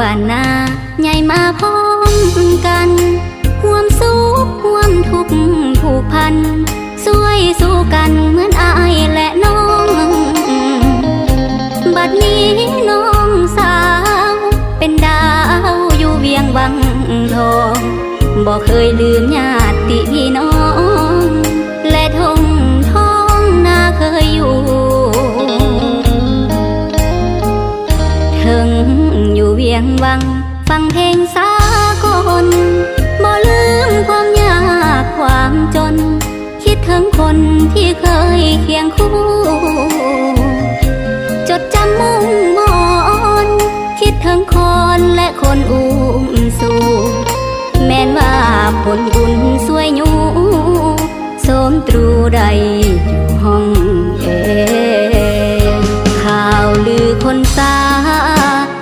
บ้านนาใหญ่มาพร้อมกันห่วมสุขห่วมทุกข์ผูกพันสวยสู้กันเหมือนอายและน้อง บัดนี้น้องสาว เป็นดาวอยู่เวียงวังทองบอกเคยลืมญา ถึงอยู่เวียงวัง ฟังเพลงสากลบ่ลืมความยากความจน คิดถึงคนที่เคยเคียงคู่ จดจำมุ่งมอนคิดถึงคนและคนอุ้มสู่แม้นว่าผลบุญสวยอยู่โสมตรูใดอยู่ห้อง